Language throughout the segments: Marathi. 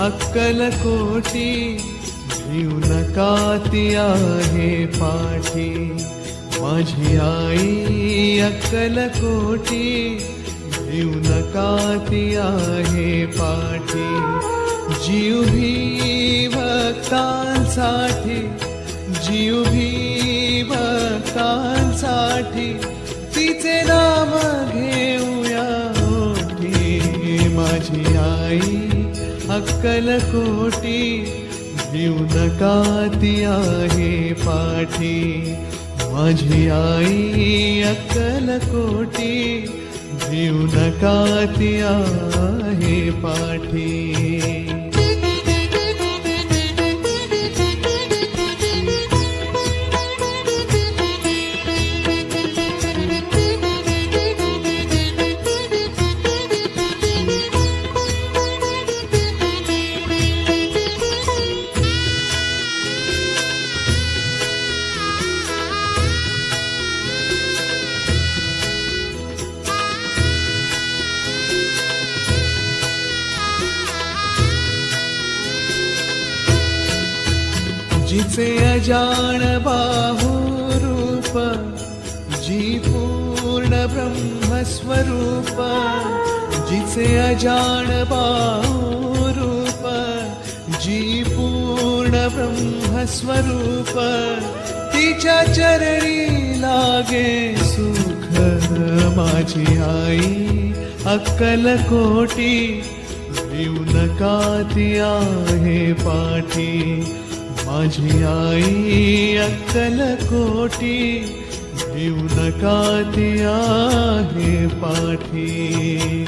अक्कलकोटी भिऊ नका ती आहे पाठी. माझी आई अक्कलकोटी भिऊ नका ती आहे पाठी. जीव भी भक्तांसाठी जीव भी भक्तांसाठी तिचे नाम अक्कलकोटी भिऊ नका ती आहे पाठी. माझी आई अक्कलकोटी भिऊ नका ती आहे पाठी. तिचे अजाण बाहू रूप जी पूर्ण ब्रह्मस्वरूप जिचे अजाण बाहू रूप जी पूर्ण ब्रह्मस्वरूप तिच्या चरणी लागे सुख माझी आई अक्कलकोटी भिऊ नका ती आहे पाठी. माझी आई नका ती आहे पाठी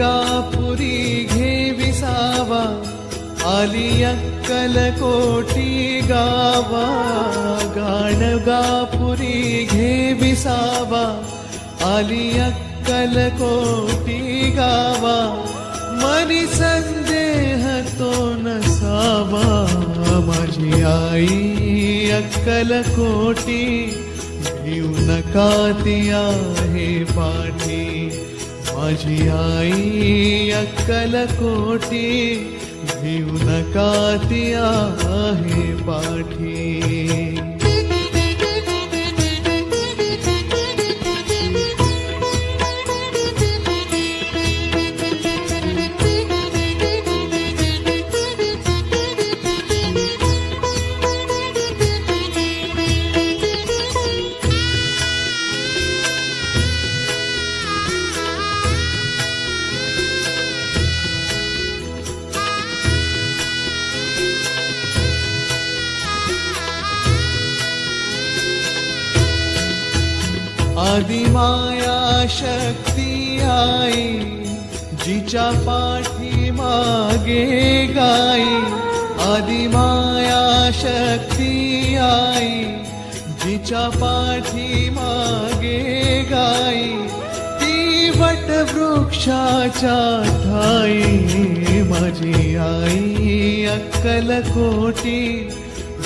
गाणगापुरी घे विसावा आली अक्कल कोटी गावा. गाणगापुरी घे विसावा आली अक्कल कोटी गावा. मनी संदेह तो नसावा माझी आई अक्कल कोटी. भिऊ नका ती आहे पाठी. ी आई अक्कलकोटी भिनका आदिमाया शक्ती आई जिच्या पाठी मागे गाई आदिमाया शक्ती आई जिच्या पाठी मागे गाई ती वट वृक्षाच्या ठाई माझी आई अक्कलकोटी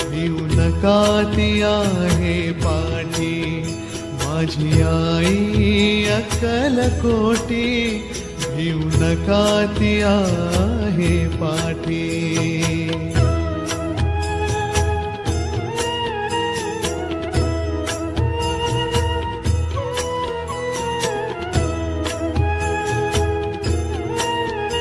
भिऊ नका ती आहे पाठी माझी आई अक्कलकोटी भिऊ नका ती आहे पाठी।